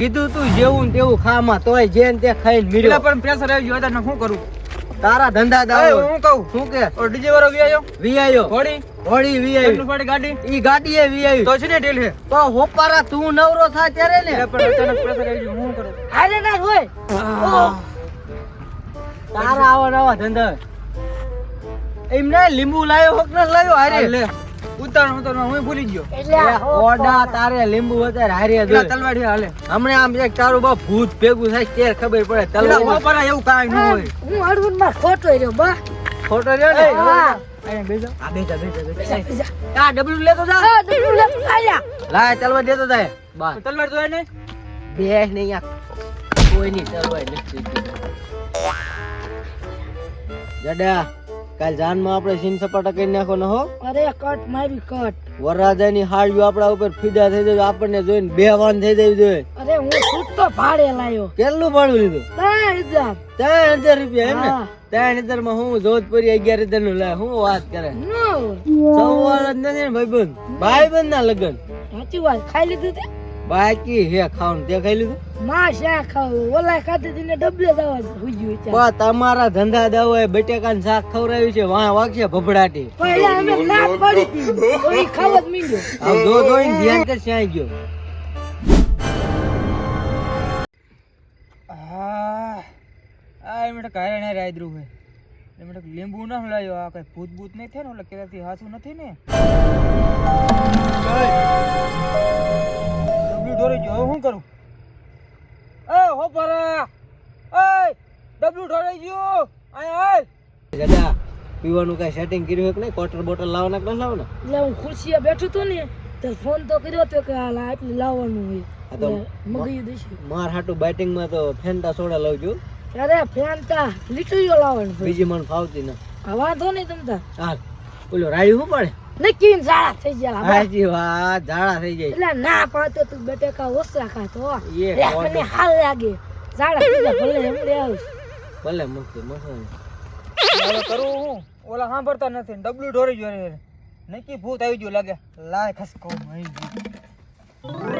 કીધું તું જેવું ને તેવું ખામાં તોય જે ને તે ખાઈને મીર્યો. પણ પ્રેશર આવી ગયું. અત્યારે શું કરું? તારા ધંધા દાવ હું કહું? શું કે? ઓ ડીજે વાળો વ્યાયો વીઆઈઓ હોડી હોળી? કેટલું વીઆઈ પડી ગાડી? ઈ ગાડીએ વીઆઈ તો છે ને ટેલ છે તો હોપારા તું નવરો થા ત્યારે ને? પણ અચાનક પ્રેશર આવી ગયું. હું કરું? હારે ના હોય. તારા આવા નવા ધંધા. એમને લીંબુ લાયો હોક ના લાયો હારે? લે ઉતાર ઉતાર હું ભૂલી ગયો. એટલે ઓડા તારે લીંબુ વધારે હારે દે તલવાડી હાલે. હમણે આમ એક તારું બા ભૂત ભેગું થાય ત્યારે ખબર પડે પેલા વાપરા એવું કાઈ ન હોય. હું હળવું માં ખોટો રહ્યો બા. ખોટો રહ્યો ને? આ બેટા બેટા બીજા, બેટા બીજા. આ ડબલ લેતો જા. હા, ડબલ લે, આયા. લાય તલવાર દેતો જાય. બા તલવાર તો એને બેસ નહીં આ. કોઈની તલવાર નથી જડા. કાલ જાનમાં આપણે સીન સપાટા કરી નાખો ન હો. અરે કટ મારી કટ. વરરાજાની હાળીઓ આપણા ઉપર ફીડા થઈ જાય આપણને જોઈને બે વાન થઈ જવી જોઈએ અરે હું છૂટતો ભાડે લાયો? કેટલું ભાડું લીધું? ત્રણ હજાર. ત્રણ હજાર રૂપિયા એમ ને? ત્રણ હજારમાં હું જોધપુરી અગિયાર હજારનું લાય. હું વાત કરે? સવાલ જ નથી ભાઈબંધ ભાઈબંધ? ના લગન. સાચી વાત. ખાઈ લીધું તે? બાકી હે ખાવાનું તે ખાઈ લીધું? માં શા ખાવું. ઓલા ખાતે તેને ડબલે દવા હુઈ છે બા તમારા ધંધા દાવા બટેકા ને શાક ખવડાવ્યું છે વાહ વાગશે ભભડાટી. પહેલા અમે પડી હતી. મીંડ્યો. ધ્યાન કર ગયો. હા આ એમ કાયણ ને રાયદરું હે એમ લીંબુ ના લાયો આ કઈ ભૂત ભૂત નહીં થાય ને? એટલે કેરાથી હાસું નથી ને? ઢોરી ગયો. શું કરું? એ હો પરા. એ ડબલું ઢોરાઈ ગયું. આય આય ગદા પીવાનું કઈ સેટિંગ કર્યું કે નહીં? કોટર બોટલ લાવવાના કે ન લાવવાના? એટલે હું ખુરશીએ બેઠું તો ને તો ફોન તો કર્યો તો કે હાલ આટલું લાવવાનું હોય. તો મગી દઈશું. માર હાટુ બેટિંગમાં તો ફેન્ટા સોડા લાવજો. અરે ફેન્ટા લીટરીઓ લાવવાનું બીજી મને ફાવતી ના આ વાંધો નહીં તમતા હાલ. ઓલો રાડ્યું શું પડે? નક્કી ઝાડા થઈ ગયા હાજી વાત ઝાડા થઈ જાય એટલે ના પાડતો તું બટેકા ઓછા ખાતો એ મને હાલ લાગે. ઝાડા થઈ ગયા ભલે હમણે આવીશ ભલે મસ્ત મસાને કરું હું? ઓલા સાંભળતા નથી ડબલું ઢોરી ગયો રે. નક્કી ભૂત આવી ગયું લાગે. લાય ખસકો મહી ગયું.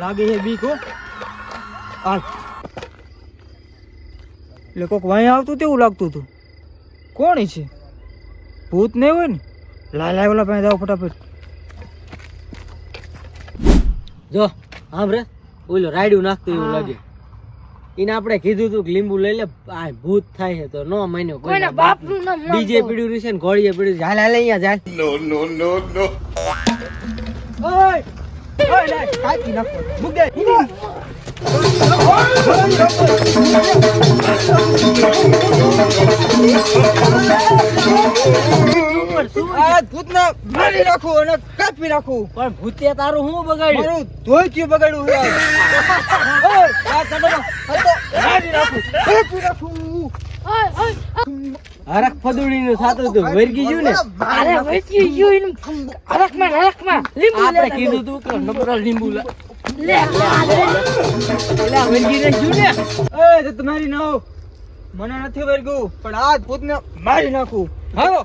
લાગે છે બીક હો. હાલ. એટલે કોક વાંહે આવતું તેવું લાગતું હતું. કોણ છે? ભૂત નહીં હોય ને? લાય લાય ઓલા પાસે જાઓ ફટાફટ. જો સાંભળે ઓલો રાયડું નાખતું એવું લાગે. એને આપણે કીધું તું કે લીંબુ લઈ લે આ ભૂત થાય છે તો નો માન્યો કોઈના બાપનું. નામ ન ડીજે પીડ્યું છે ને ઘોડીએ પીડ્યું છે. હાલ હાલ અહીંયા જાય ઓય! ઓય લે કાકી નાખો. મૂક. દે મારી નાખું અને કાપી નાખું પણ ભૂતે તારું શું બગાડ્યું? મારું ધોઈચ્યું બગાડ્યું ઓય, આ કડમાં હતો, મારી નાખું કાપી નાખું ઓય, ઓય, ફદુડી નું થાતું હતું વર્ગી ગયું ને? અરે વેચી ગયું એનું. હરખમાં ને હરખમાં લીંબુ આપણે કીધું તું. કે નબળા લીંબુ લા. વર્ગી મને નથી વર્ગ્યું પણ આ પૂતને મારી નાખું હાલો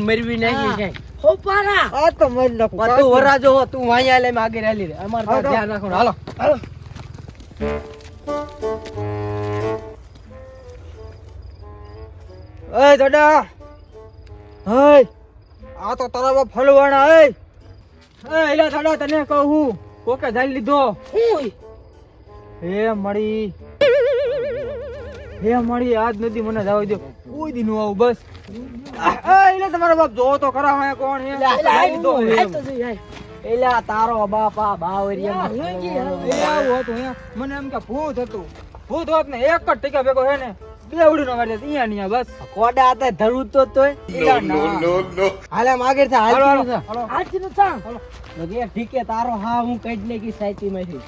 મરવી નાખી તો પણ તું વાયા લે આગળ હાલી રે અમારે ધ્યાન રાખો હાલો હાલો એ દાદા! હે આ તો તારા હે એ એલા દાદા તને કહું કોકે જાઈ લીધો? હુંય. હે મળી હે મળી આજ નથી મને જવા દો કોઈ દી નું આવું બસ. એ એટલે તમારા બાપ જોવો તો ખરા હે કોણ હે. એલા તારો બાપા હા, બાવરિયા. આવું હતું હે. મને એમ કે ભૂત હતું. ભૂત હોત ને એક જ ટીકા ભેગો હે ને? બેવડી નો મારી અહીંયા ને અહીંયા બસ. કોડા હતા ધરું તો તોય. નો. નો હાલ આમ આગળ થા હાલો, હાલ હાલો, હાલો. આજનું ચાંદ. ઠીક છે તારો હા હું કઈ જ નાખી સાચી માંથી